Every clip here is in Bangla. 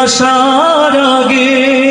আসার আগে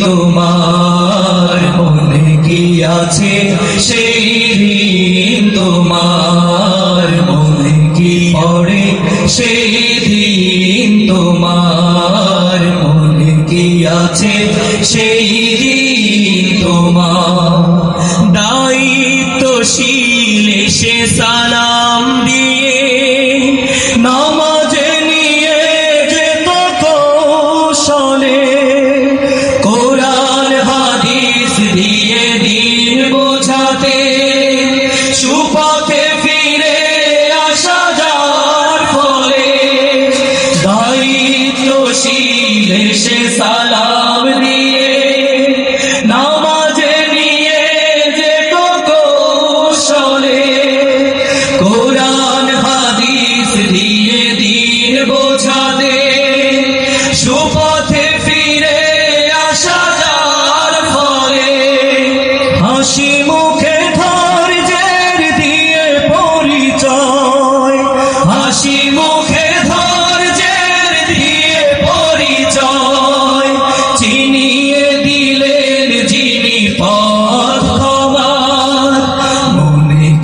তোমার মনে কি সেই দিন তোমার মনে কি পড়ে? সেই দিন তোমার মনে কি সেই দিন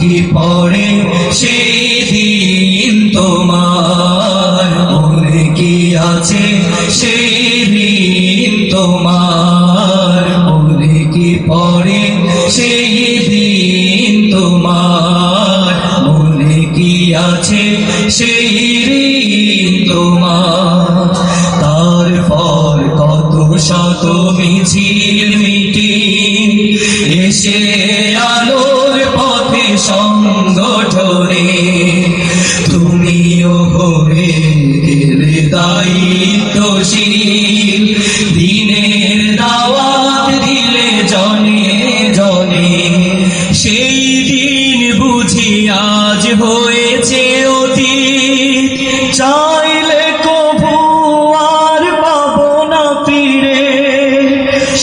কি পড়ে সেই দিন তোমার। মনে কি আছে সেই দিন তোমার? মনে কি পড়ে সেই দিন তোমার? মনে কি আছে সেই দিন তোমার? তারপর কত শত মিছিল মিটিং, এসে আলোর দায়িত্বশীল দিনের দাওয়াত দিলে জনে জনে। সেই দিন বুঝি আজ হয়েছে অতি চাইলে কভু আর পাবো না ফিরে।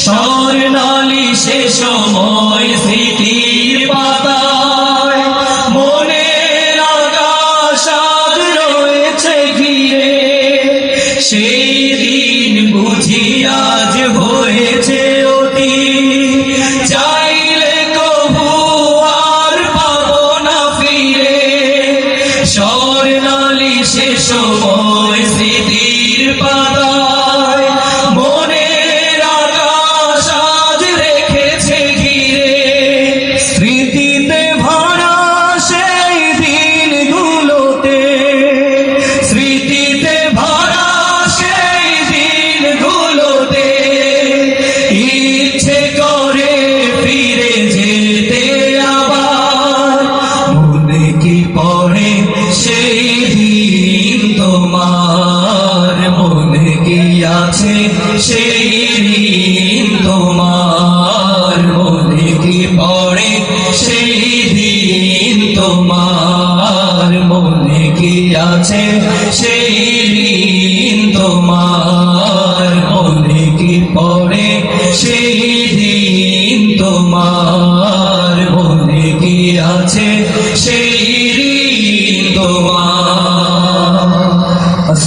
স্বর্ণালী পড়ে সেই দিন তোমার মনে কি আছে? সেই দিন তোমার মনে কি সেই দিন তোমার মনে আছে? সেই দিন তোমার